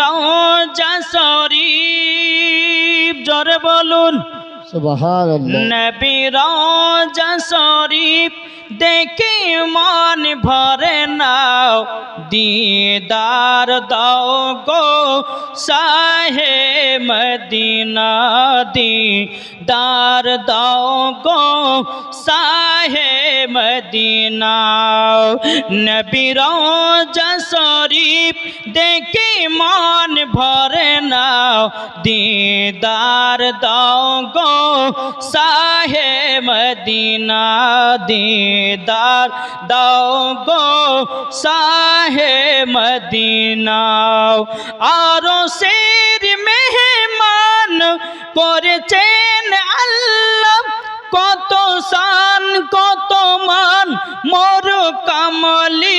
রওজা শরীফ জোরে বলুন। সুবহানাল্লাহ। নবী রওজা শরীফ দেখে মন ভরে নাও দিদার দাও গো সাহে মদিনা দিদার দাও গো সাহে মদিনা। নবী রওজা শরীফ দেখে মন ভরে নাও দিদার দাও গো সাহে মদিনা দিদার দাও গো সাহে মদিনা আরও শের মেহমান করেছেন আল্লাহ কত সান কত মান মোর কামলি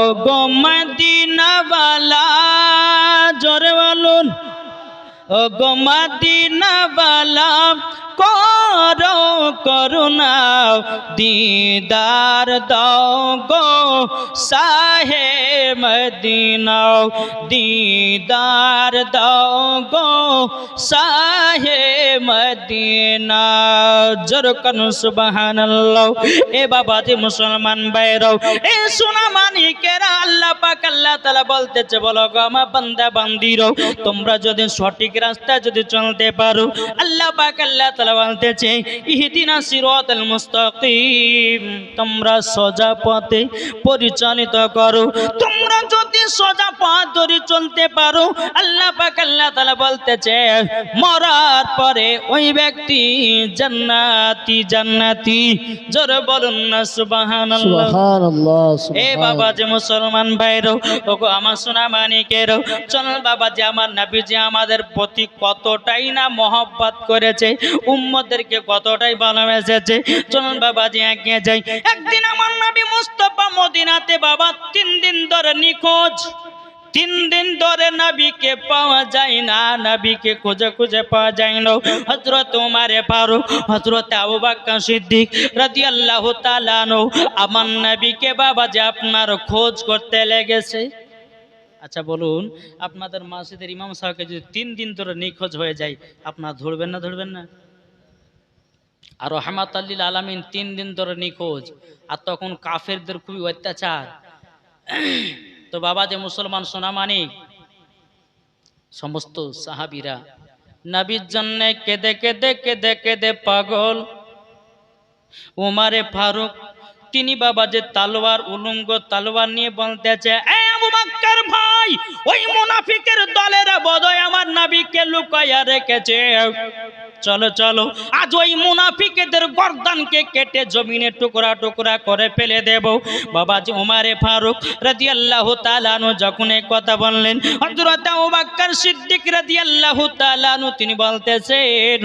ও গো মদিনাওয়ালা জোরে বলুন। ও গো মদিনাওয়ালা করো করুণা দিদার দাও গো সাহে মদিনা দিদার দাও গো সাহে মদিনা জরকন সুবহানাল্লাহ। এ বাবা যে মুসলমান বাইরাও এ সোনা মানিকেরা আল্লাহ পাক আল্লাহ তাআলা বলতেছে, বলো গো আমার বান্দা বান্দিরও তোমরা যদি সঠিক রাস্তায় যদি চলতে পারো, আল্লাহ পাক আল্লাহ তাআলা বলতেছে ইহদিনা সিরাতাল মুস্তাকিম। তোমরা সোজা পথে পরিচালিত করো। তোমরা যদি সোজা পথ ধরে চলতে পারো আল্লাহ পাক আল্লাহ তাআলা বলতেছে মরার পরে ওই ব্যক্তি জান্নাতি জান্নাতি। জোরে বলুন না সুবহানাল্লাহ। সুবহানাল্লাহ এ বাবা যে মুসলমান ভাইরও ওগো আমার সোনা মানিকেরও চল বাবা যে আমার নাবি যে আমাদের প্রতি কতটাই না মহব্বত করেছে উম্মদেরকে কতটাই ভালোবেসেছে? চলুন বাবা যে এগিয়ে যাই। একদিন আমার নবী মুস্তফা মদিনাতে, বাবা, তিন দিন ধরে নিখোঁজ। তিন দিন ধরে নবীকে পাওয়া যায় না, নবীকে খুঁজে খুঁজে পাওয়া যায় না। হজরত উমারে ফারুক হজরত আবু বাক্কা সিদ্দিক রাদিয়াল্লাহু তাআলা আনহু, আমার নবীকে বাবা যে আপনার খোঁজ করতে লেগেছে। আচ্ছা বলুন, আপনাদের মাসিদের ইমাম সাহেবকে যদি তিন দিন ধরে নিখোঁজ হয়ে যায়, আপনার ধরবেন না ধরবেন না? আর রহমাত আল্লিল আলামিন তিন দিন ধরে নিখোঁজ। আর তখন কাফেরদের খুবই অত্যাচার। তো বাবা যে মুসলমান সোনামানিক, সমস্ত সাহাবিরা নাবির জন্য কেঁদে কেঁদে কেঁদে কেঁদে পাগল। উমারে ফারুক, তিনি বাবা যে তালোয়ার, উলঙ্গ তালোয়ার নিয়ে বলতেছে "এ আবু বাক্কার ভাই, ওই মুনাফিকের দলেরা বদয় আমার নাবিকে লুকাইয়া রেখেছে। চলো চলো। আজ ওই মুনাফিকেদের গর্দানকে কেটে জমিনে টুকরা টুকরা করে ফেলে দেব। বাবাজি উমারে ফারুক রাদিয়াল্লাহু তাআলা আনহু যখন এই কথা বললেন, হযরত আবু বকর সিদ্দিক রাদিয়াল্লাহু তাআলা আনহু, তিনি বলতেছেন,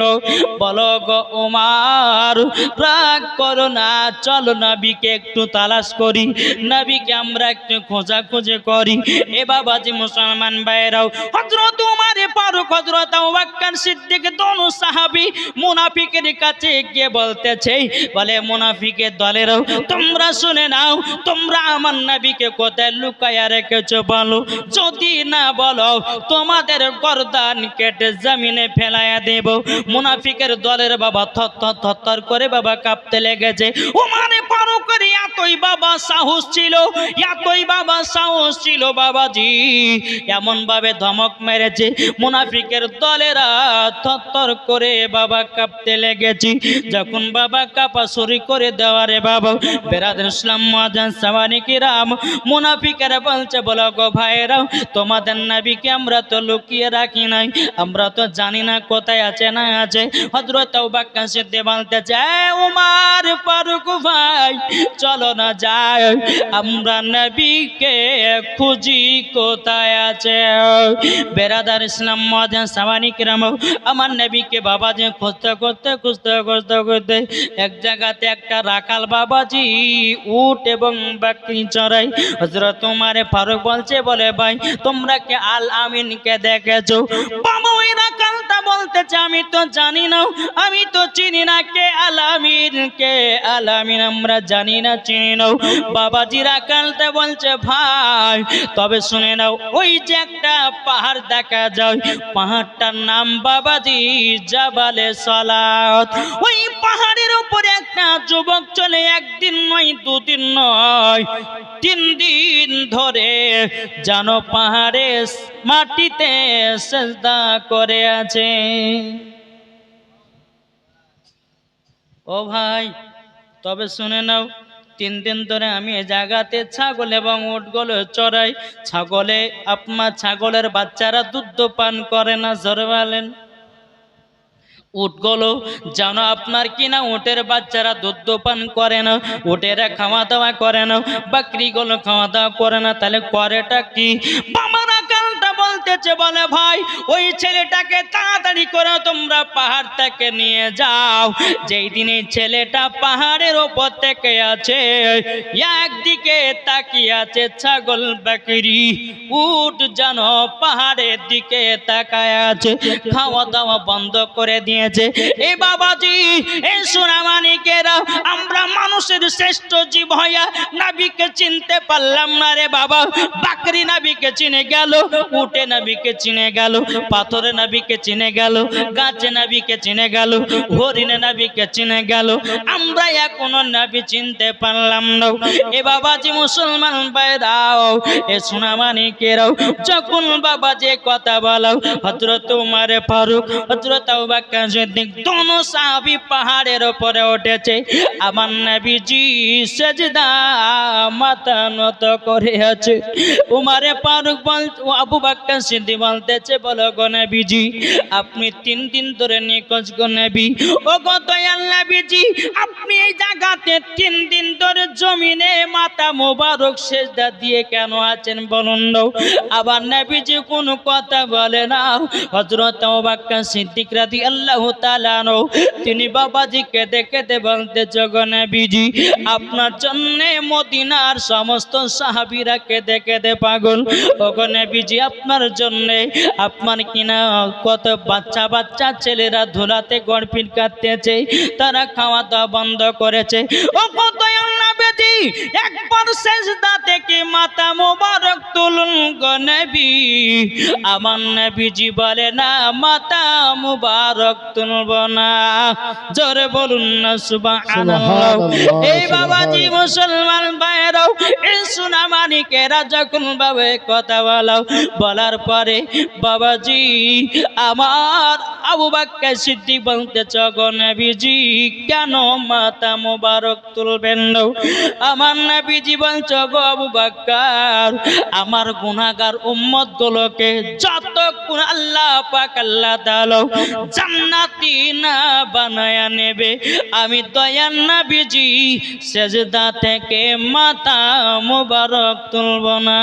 বলো গো উমার, রাগ করো না, চলো নবীকে একটু তালাশ করি, নবীকে আমরা একটু খোঁজা খুঁজে করি। এ বাবাজি মুসলমান ভাইরাও হযরত উমারে ফারুক, হযরত আবু বকর সিদ্দিক, দোনো সাহাবী মুনাফিকের কাছে গিয়ে বলতেছে, বলে, মুনাফিকের দলেরও তোমরা শুনে নাও, তোমরা আমার নবীকে কোথায় লুকায়া রেখেছো বলো? যদি না বলো, তোমাদের গর্দান কেটে জমিনে ফেলাইয়া দেব। মুনাফিকের দলের বাবা থর থর করে বাবা কাঁপতে লেগেছে। ওমানে ফারুকের এতই বাবা সাহস ছিল, এতই বাবা সাহস ছিল বাবাজি এমন ভাবে ধমক মেরেছে। মুনাফিকের দলেরা থর করে বাবা কাঁপতে লেগেছি। যখন বাবা কাপা শুরু করে দেওয়ারে বাবা বেরাদের ইসলাম মহাজান সামানিকি রাম মুনাফিকেরা বলছে, বলো গো ভাইরাও তোমাদের নাবিকে আমরা তো লুকিয়ে রাখি নাই, আমরা তো জানি না কোথায় আছে, না আছে। হজরত বাক্কা সিদ্ধে বলতে চায় উমার ফারুক ভাই, চলো না যায় আমরা নবীকে খুঁজি কোথায় আছে? বেরাদার ইসলাম মহাজান সামানিক রাম আমার নবীকে বাবা যে খুঁজতে খুঁজতে খুঁজতে খুঁজতে খুঁজতে এক জায়গাতে একটা রাখাল বাবাজি উট এবং বাকি চড়াই। হজরত তোমারে ফারুক বলছে, বলে, ভাই, তোমরা কে আল আমিনকে দেখেছ? বাবা, ওই রাখাল কালটা বলতেছে, আমি তো জানি না, আমি তো চিনি না কে আলামিন কে আলামিন আমরা জানি না, চিনি না। বাবাজির আকালটা বলছে, ভাই, তবে শুনে নাও, ওই যে একটা পাহাড় দেখা যায়, পাহাড়টার নাম বাবাজি জাবালে সালাত। ওই পাহাড়ের উপরে একটা যুবক চলে, একদিন নয়, দুদিন নয়, তিন দিন ধরে যেন পাহাড়ে মাটিতে সেজদা করে আছে। ও ভাই, তবে শুনে নাও, তিন দিন ধরে আমি এ জায়গাতে ছাগল এবং উটগুলো চড়াই, ছাগলে আপনার ছাগলের বাচ্চারা দুধ পান করে না জোরে বলেন উটগুলো যেন আপনার কিনা উটের বাচ্চারা দুধ পান করে না? উটেরা খাওয়া দাওয়া করে না, বাকরিগুলো খাওয়া দাওয়া করে না, তাহলে করেটা কি? কারণটা বলতেছে, বলে ভাই, ওই ছেলেটাকে তাড়াতাড়ি করে তোমরা পাহাড় থেকে নিয়ে যাও। যেই দিনে ছেলেটা পাহাড়ের ওপর থেকে আছে, একদিকে তাকিয়ে আছে ছাগল বাকরি, উট যেন পাহাড়ের দিকে তাকায় আছে, খাওয়া দাওয়া বন্ধ করে দিয়েছে। এই বাবাজি এই সোনামানিকেরা, আমরা মানুষের শ্রেষ্ঠ জীব হইয়া নাবিকে চিনতে পারলাম না রে বাবা। বাকরি নাবিকে চিনে গেল, উটে নাবিকে চিনে গেল, পাথরে নাবিকে চিনে গেল, গাছে নাবিকে চিনে গেল, হরিণে নাবিকে চিনে গেল। আমরা এখনও নাবি চিনতে পারলাম না। এ বাবাজি মুসলমান বাইরাও এ সোনামানিকেরাও যখন বাবা যে কথা বলাও হজরত উমারে ফারুক হজরত আবুবাক্কার সিদ্দিক দোনো সাহাবী পাহাড়ের ওপরে উঠেছে। আমার নবীজি সেজদা মাথা নত করে আছে উমারে ফারুক বল আবু সিদ্দিক বলতেছে বলো আপনি তিন দিন ধরে নিখোঁজ ও আপনি এই জায়গাতে তিন দিন ধরে জমিনে মাথা মোবারক দিয়ে কেন আছেন বলুন আবার নবীজি কোনো কথা বলে না। হজরত বাক্কা আল্লাহ তিনি বাবাজিকে দেখে দে বলতে জগনবীজি আপনার জন্যে মদিনার সমস্ত সাহাবিরা কেঁদে কেঁদে পাগল? ওগনবীজি আপনার জন্যে। আপনার কিনা কত বাচ্চা বাচ্চা ছেলেরা ধুলাতে গড়পিট কাটতেছে, তারা খাওয়া দাওয়া বন্ধ করেছে। ও কত নবীজি একবার সেজদা থেকে মাথা মোবারক তুলুন গো নবী। আমার নবীজি বলে না মাথা মুবারক তুলব না। জোরে বলুন না সুবহানাল্লাহ। এই বাবাজি। মুসলমান ভাইরাও এই সুনামানিকেরা যখন বাবে কথা বলাও বলার পরে বাবাজি আমার আবু বাক্কা সিদ্ধি বলতে নবীজি কেন মাতা মোবারক তুলবেন না? আমার নবীজি বলছ গো আবু বাক্কার আমার গুনাহগার উম্মত গুলোকে যত গুণ- আল্লাহ পাক আল্লাহ তাআলা জান্নাতি না বানায়া নেবে। আমি দয়ান নবীজি সেজদা থেকে মাথা মোবারক তুলব না।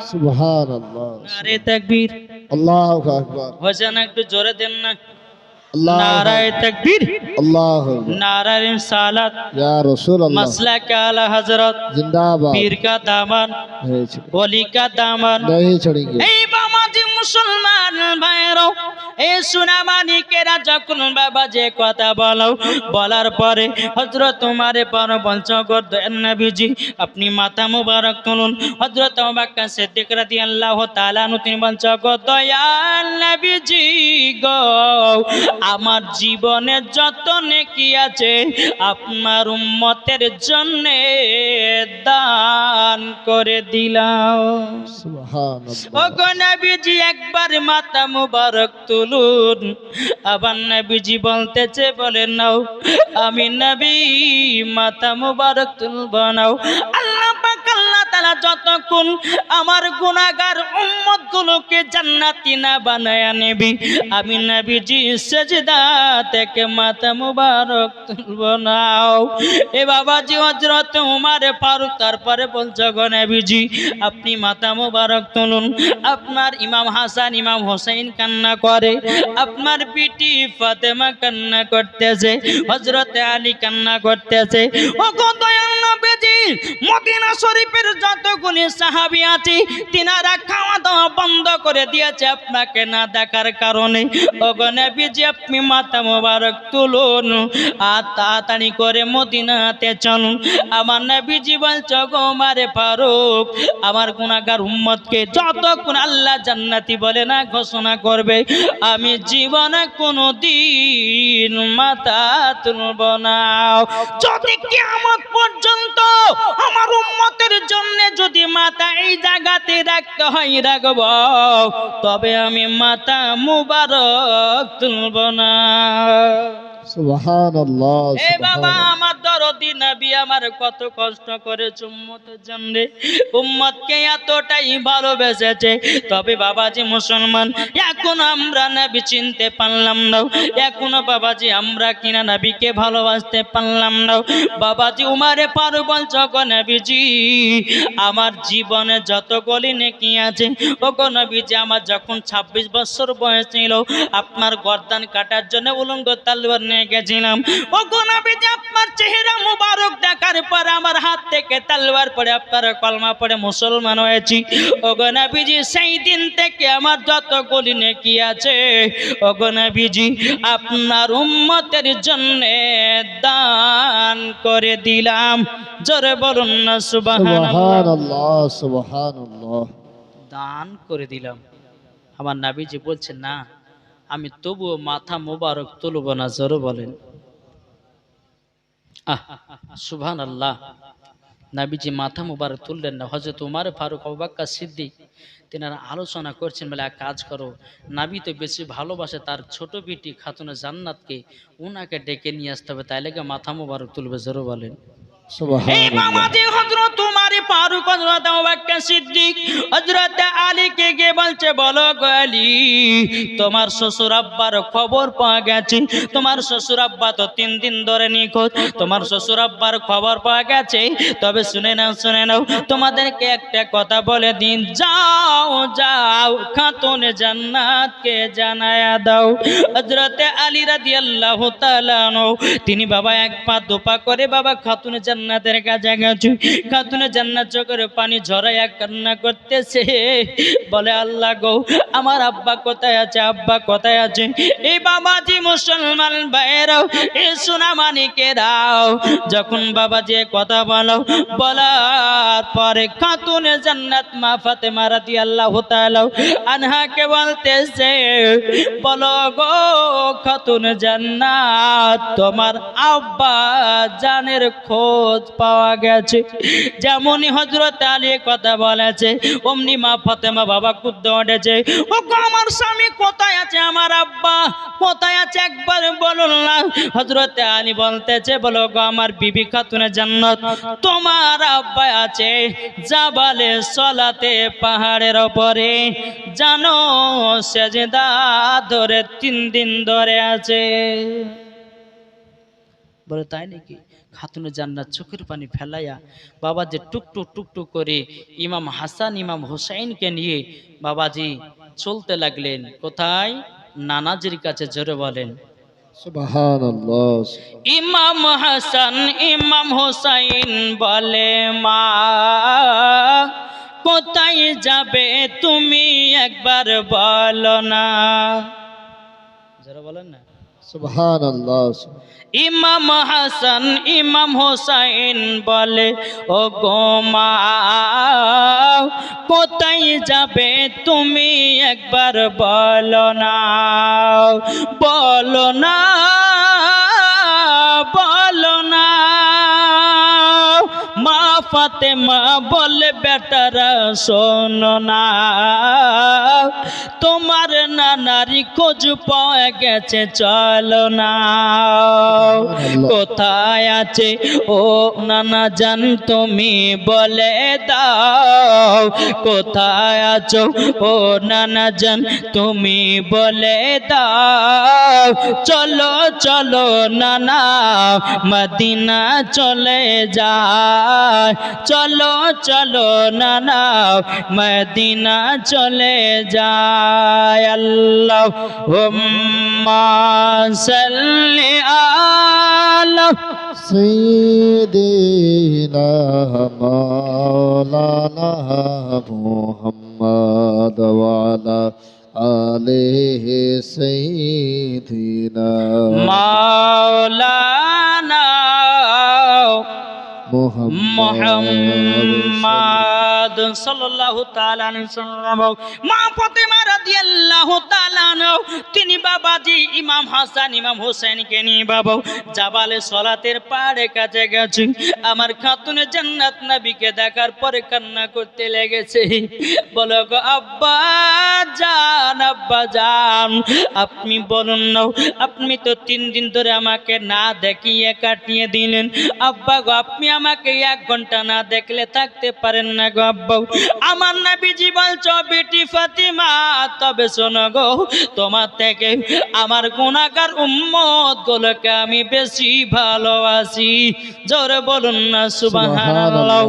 সুবহানাল্লাহ আরে তাকবীর। আল্লাহু আকবার। হোসেন একটু জোরে দেন না। নারায় তাকবীর আল্লাহু আকবার নারায় সালাত ইয়া রাসূলুল্লাহ मसला का आला हजरत जिंदाबाद पीर का दामन नहीं छोड़- ওলি का दामन नहीं छोड़ेंगे এই বাবাজি মুসলমান ভাইরাও এই সুনামানিকেরা যখন বাবা যে কথা বলো বলার পরে হজরত তোমারে পর বলছ নবীজি আপনি মাথা মুবারক তুলুন হজরত বাক্কা সিদ্দিক রাদিয়াল্লাহু তাআলা নু তিনি বলছ গো দয়াল নবীজি গো আমার জীবনে যত নেকি আছে আপনার উম্মতের জন্য দান করে দিলাম। সুবহানাল্লাহ। ওগো নবীজি একবার মাথা মুবারক তুলুন। আবার নবীজি বলতেছে বলে নাও আমি নবী মাথা মুবারক তুলব নাও। আল্লাহ তাআলা যতক্ষণ আমার গুনাহগার উম্মত গুলোকে জান্নাতি না বানায়া নেবি, আমি নবীজি সেজদা থেকে মাথা মুবারক তুলব নাও এ বাবাজি হজরত উমারে ফারুক, তারপরে বলছো, গো নবীজি, আপনি মাথা মুবারক তুলুন। আপনার ইমাম হাসান, ইমাম হোসেন কান্না করে, আপনার পিটি ফাতেমা কান্না করতেছে হজরত আলী কান্না করতেছে। ও গো মদিনা শরীফের যতগুলি সাহাবি আছে, তিনারা খাওয়া দাওয়া বন্ধ করে দিয়েছে আপনাকে না দেখার কারণে। অগনবীজি আপনি মোবারক তুলুন আর তাড়াতাড়ি করে মদিনাতে চলুন। আমার ফারুক, আমার গুণাগার যতক্ষণ আল্লাহ জান্নাতি বলে না ঘোষণা করবে, আমি জীবনে কোনো দিন মাথা তুলব না। যদি কিয়ামত পর্যন্ত আমার উম্মতের জন্য যদি মাথা এই জায়গাতে রাখতে হয় রাখব তবে আমি মাথা মুবারক তুলব না। সুবহানাল্লাহ এ বাবা আমার নবী আমার কত কষ্ট করেছে উম্মতের জন্য উম্মতকে এতটাই ভালোবেসেছে। তবে বাবাজি মুসলমান, এখন আমরা নবী চিনতে পারলাম না। এখনও বাবাজি, আমরা কিনা নবীকে ভালোবাসতে পারলাম না। বাবাজি উমারে পারু বলছ গো নবীজি, আমার জীবনে যত গলি নেকি আছে ও গো নবীজি আমার যখন ছাব্বিশ বছর বয়স ছিল, আপনার গর্দান কাটার জন্য উলঙ্গ তালুয়ার নিয়ে গেছিলাম। ও গো নবীজি, আপনার চেহারা মুবারক দেখার পর আমার হাত থেকে তালবার পড়ে আপনার কলমা পড়ে মুসলমান হয়েছি। ও গো নবীজি সেই দিন থেকে আমার যত গলি নেকি আছে ও গো নবীজি আপনার উম্মতের জন্য দান করে দিলাম। জোরে বলুন না সুবহানাল্লাহ। সুবহানাল্লাহ সুবহানাল্লাহ। দান করে দিলাম। আমার নাবিজি বলছেন না আমি তবুও মাথা মোবারক তুলব না জোরে বলেন। সুভান আল্লাহ নাবিজি মাথা মোবারক তুললেন না। হজরত উমার ফারুক অবাক্কা সিদ্দিক তেনারা আলোচনা করছেন বলে এক কাজ করো নাবি তো বেশি ভালোবাসে তার ছোট বিটি খাতুনে জান্নাতকে উনাকে ডেকে নিয়ে আসতে হবে তাই লেগে মাথা মোবারক তুলবে জোরে বলেন। বাবাজি উমার ফারুক আবুবকর সিদ্দিক হযরত আলী বলছে বলো গো আলী তোমার শ্বশুর আব্বার খবর পাওয়া গেছে। তোমার শ্বশুর আব্বা তো তিন দিন ধরে নিখোঁজ। তোমার শ্বশুর আব্বার খবর পাওয়া গেছে। তবে শুনে নাও শুনে নাও, তোমাদেরকে একটা কথা বলে দিন। যাও যাও, খাতুন জান্নাতকে জানায়া দাও। হযরতে আলী রাদিয়াল্লাহু তাআলা তিনি বাবা এক পা দোপা করে বাবা খাতুন জান্নাতের কাছে গেছে খাতুন জান্নাত চোখের পানি ঝরাইয়া কান্না করতেছে। বলে, আল্লাহ গো, আমার আব্বা কোথায় আছে? আব্বা কোথায় আছে? এই বাবাজি মুসলমান ভাইরাও এ সোনা মানিকেরাও যখন বাবাজি কথা বলো, বলার পরে খাতুন জান্নাত মা ফাতেমা রাদিয়াল্লাহু তাআলা আনহাকে বলতেছে, বলো গো খাতুন জান্নাত, তোমার আব্বা জানের খোঁজ পাওয়া গেছে। যেমনই হজরত আলী কথা বলেছে, অমনি মা ফাতেমা বাবা উঠেছে ও আমার স্বামী কোথায় আছে? আমার আব্বা কোথায় আছে? একবার বলুন না। হজরত আলী বলতেছে, বলো গো, আমার বিবি খাতুনে জান্নাত। তোমার আব্বা আছে জাবালে সলাতে পাহাড়ের ওপরে। জানো, সেজদা ধরে তিন দিন ধরে আছে। বলে তাই নাকি? খাতুনে জান্নাত চোখের পানি ফেলাইয়া বাবা যে টুকটুক টুকটুক করে ইমাম হাসান ইমাম হোসাইনকে নিয়ে বাবাজি চলতে লাগলেন। কোথায়? নানাজির কাছে জোরে বলেন ইমাম হাসান ইমাম হোসাইন বলে মা কোথায় যাবে তুমি একবার বলো না? যারা বলেন না। ইমাম হাসান, ইমাম হোসাইন বলে ও গোমা কোথায় যাবে তুমি একবার বলো না বলো না মা ফাতেমা বলে বেটারা শোনো না। তোমার নানারি খোঁজ পাওয়া গেছে চলো না। কোথায় আছে? ও নানা জান তুমি বলে দাও। কোথায় আছো? ও নানা জান তুমি বলে দাও। চলো চলো নানা মদিনা চলে যায়। চলো চলো নানা মদিনা চলে যায় আল্লাহ সাল্লি আলা سيدنا مولانا محمد وعلى آله سيدنا মাওলানা মোহাম্মদ মোহাম্মদ সাল্লাল্লাহু তাআলা মা ফাতেমা রাদিয়াল্লাহু তাআলা তিনি বাবাজি ইমাম হাসান, ইমাম হোসেনকে নিয়ে বাবা, জাবালে সলাতের পাড়ে কাছে গেছে। আমার খাতুনে জান্নাত নবীকে দেখার পরে কান্না করতে লেগেছে। বলো, গো আব্বা জান আব্বা জান, আপনি বলুন না, আপনি তো তিন দিন ধরে আমাকে না দেখিয়ে কাটিয়ে দিলেন। আব্বা গো, আপনি আমাকে এক ঘণ্টা না দেখলে থাকতে পারেন না গো আব্বা আমার না বিজি বলছো বেটি ফাতিমা তবে শোনো গো তোমার থেকে আমার গুণাগার উম্মত গুলোকে আমি বেশি ভালোবাসি। জোরে বলুন না সুবহানাল্লাহ।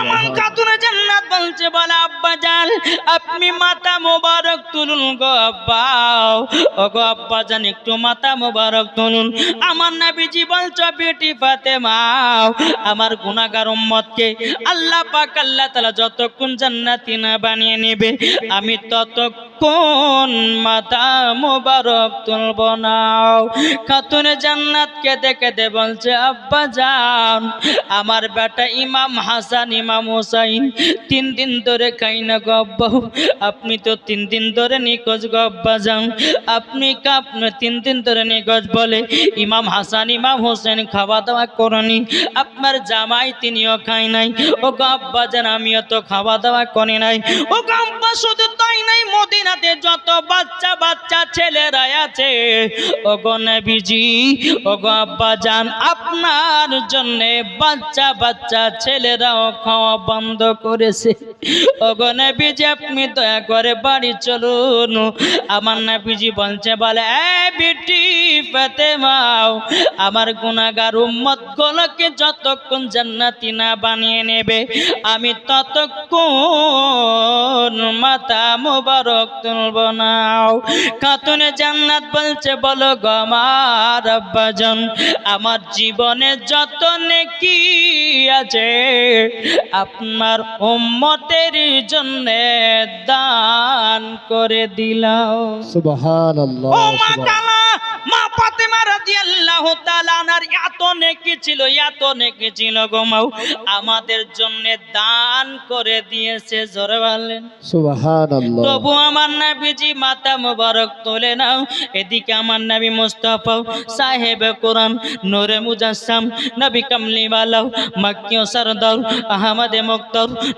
আমার খাতুনে জান্নাত বলছে বলে আব্বা জান আপনি মাথা মোবারক তুলুন গো আব্বা। ও গো আব্বা জান একটু মাথা মোবারক তুলুন। আমার নবীজি বলছো বেটি ফাতেমা আমার গুনাহগার উম্মতকে আল্লাহ পাক আল্লাহ তাআলা যতক্ষণ জান্নাতি না বানিয়ে নেবে আমি ততক্ষণ মাথা মোবারক তুলব না? খাতুনে জান্নাতকে দেখে দে বলছে, আব্বা যান, আমার বেটা ইমাম হাসান, ইমাম হোসাইন, তিন দিন ধরে খাই না গব্বা আপনি তো তিন দিন ধরে নিখোঁজ গব্বা যান। আপনি কাপনে তিন দিন ধরে নিখোঁজ বলে, ইমাম হাসান, ইমাম হোসেন খাওয়া দাওয়া করনি। আপনার জামাই তিনিও খাই নাই। ও গব্বা যান, আমিও তো খাওয়া দাওয়া করি নাই। ও গব্বা শুধু তাই নাই মদিনাতে যত বাচ্চা বাচ্চা ছেলেরা আছে ও গো নবীজি ও গো আব্বা যান আপনার জন্য বাচ্চা বাচ্চা ছেলেরাও খাওয়া বন্ধ করেছে। ও গো নবীজি, আপনি দয়া করে বাড়ি চলুন। আমার নবীজি বলছে, বলে, এ বেটি ফাতেমাও, আমার গুনাহগার উম্মত গুলোকে যতক্ষণ জান্নাতি না বানিয়ে নেবে, আমি ততক্ষণ মাথা মুবারক তুলবো খাতুনে জান্নাত বলছে বলো গমার আব্বাজন আমার জীবনে যত নেকি আছে আপনার উম্মতের জন্য দান করে দিলাও সুবহানাল্লাহ মা ফাতেমা এত নেকি ছিল এত নেকি ছিল গো মাও আমাদের জন্য দান করে দিয়েছে জোরে বলেন। সুবহানাল্লাহ। তবু আমার নবীজি মাথা তোলে এদিকে আমার নবী মুস্তাফা সাহেব কোরআন নূরে মুজাসসাম নবী কামলি সরদার আহমদ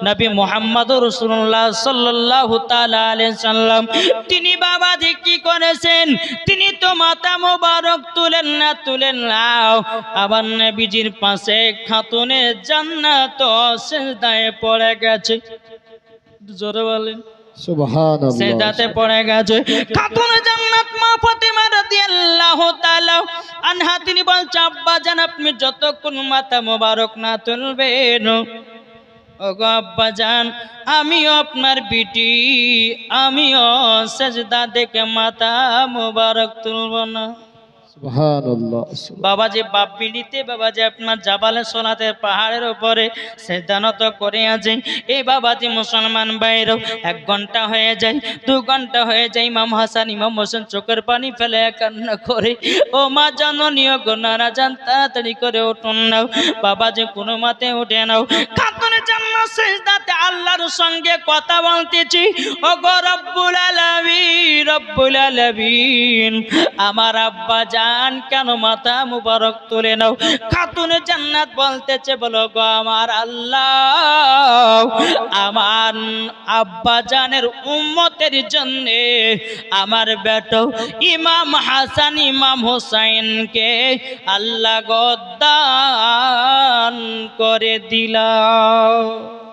নবী মুহাম্মদ রাসূলুল্লাহ সাল্লাল্লাহু তাআলা আলাইহি সাল্লাম তিনি বাবা যে কি করেছেন? তিনি তো মাতা মোবারক মুবারক তুলেন না তুলেন নাও আবার নবীজির পাশে খাতুনে জান্নাত সেজদায় পড়ে গেছে। জোরে বলেন। পড়ে গেছে। খাতুনে জান্নাত মা ফাতিমা রাদিয়াল্লাহু তাআলা আনহা তিনি বলছে চাপ্বা জান আপনি যতক্ষণ মাথা মোবারক না তুলবেন ওগো আব্বা জান আমিও আপনার বিটি আমিও সেজদা দেখে মাথা মোবারক তুলব না। বাবা যে বাপ বিলিতে, বাবা যে আপনার জাবালে সোনাতে, পাহাড়ের উপরে সেদানত করে আছে। এই বাবা যে মুসলমান বাইরেও এক ঘণ্টা হয়ে যায়, দু ঘণ্টা হয়ে যায় ইমাম হাসান, ইমাম হোসেন চোখের পানি ফেলে কান্না করে। ও মা জননীয় গোনারা যান তাড়াতাড়ি করে উঠুন নাও। বাবা যে কোনো মাতে উঠে নাও। সেজদাতে আল্লাহর সঙ্গে কথা বলতেছি ও গো রব্বুল আলামিন রব্বুল আলামিন, আমার আব্বা জান কেন মাথা মুবারক তুলে নাও? খাতুনে জান্নাত বলতেছে, বলো গো আমার আল্লাহ, আমার আব্বা জানের উম্মতের জন্য আমার বেটো ইমাম হাসান, ইমাম হোসাইনকে আল্লাহ গদান করে দিলাম।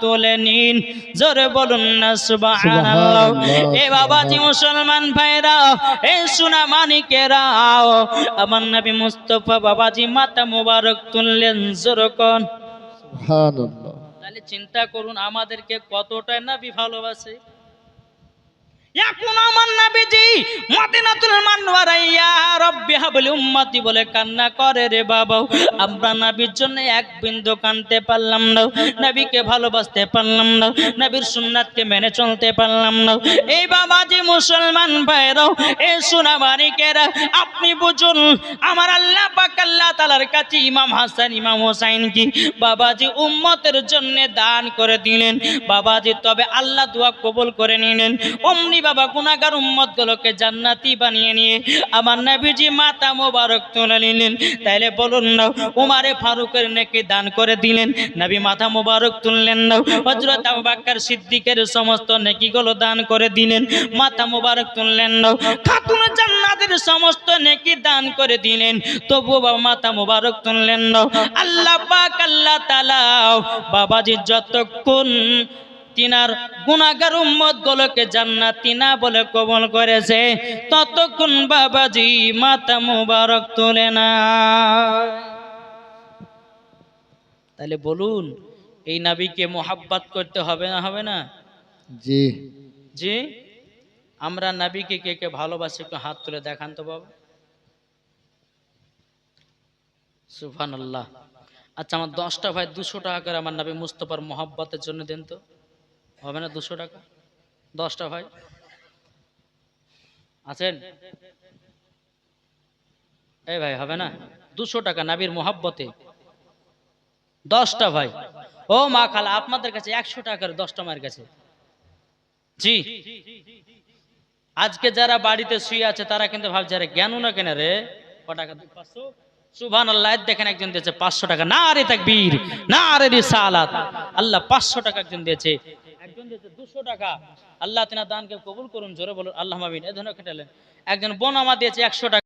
তুলে নিন। জোরে বলুন না সুবহানাল্লাহ। এ বাবাজি মুসলমান ভাইরা এ সুনা মানিকেরা আমার নবী মুস্তফা বাবাজি মাতা মোবারক তুললেন জোর কন। সুবহানাল্লাহ। তাহলে চিন্তা করুন আমাদেরকে কতটা নবী ভালোবাসে। মেনে চলতে পারলাম না। এই বাবাজি মুসলমান ভাইরাও এ সোনা মানিকেরা আপনি বুঝুন, আমার আল্লাহ তাআলার কাছে ইমাম হাসান, ইমাম হোসাইন কি? বাবাজি উম্মতের জন্য দান করে দিলেন। বাবাজি তবে আল্লাহ দোয়া কবুল করে নিলেন। অমনি বাবা গুনাহগার উম্মত গুলোকে জান্নাতি বানিয়ে নিয়ে আমার নবীজি মাতা মোবারক তুলে নিলেন। তাইলে বলুন না, উমারে ফারুকের নেকি দান করে দিলেন, নবী মাথা মোবারক তুললেন না, হযরত আবু বকর সিদ্দিকের সমস্ত নেকিগুলো দান করে দিলেন মাথা মোবারক তুললেন না, খাতুন জান্নাতের সমস্ত নেকি দান করে দিলেন তবু বাবা মাথা মোবারক তুললেন না। আল্লাহ পাক, আল্লাহ তালা বাবাজি যতক্ষণ তিনার গুনাগার উম্মত গুলোকে জান্নাতি না বলে কবল করেছে। ততক্ষণ বাবাজি মাথা মুবারক তোলে না তাহলে বলুন এই নাবিকে মোহাব্বত করতে হবে না হবে না? জি। জি? আমরা নাবিকে কে কে ভালোবাসি একটু হাত তুলে দেখান তো বাবা। সুফান আল্লাহ আচ্ছা আমার দশটা ভাই দুশো টাকা করে আমার নাবি মুস্তফার মোহাব্বতের জন্য দেন তো। হবে না দুশো টাকা? দশটা ভাই। আছেন? এই ভাই, হবে না? দুশো টাকা নাবির মোহাব্বতে। দশটা ভাই। ও মা খালা, আপনাদের কাছে একশো টাকার দশটা মায়ের কাছে। জি। আজকে যারা বাড়িতে শুয়ে আছে, তারা কিন্তু ভাবছে, আরে, জ্ঞান না কেন রে? ক পাঁচশো? সুভান দেখেন একজন দিয়েছে পাঁচশো টাকা। না রে তাকবীর না রে রিসালাত। আল্লাহ পাঁচশো টাকা একজন দিয়েছে। একজন দিয়েছে দুশো টাকা। আল্লাহ তিনা দানকে কবুল করুন, জোরে বলুন, আল্লাহ মাবিন এ ধরনের খেটালেন একজন বোন আমার দিয়েছে একশো টাকা।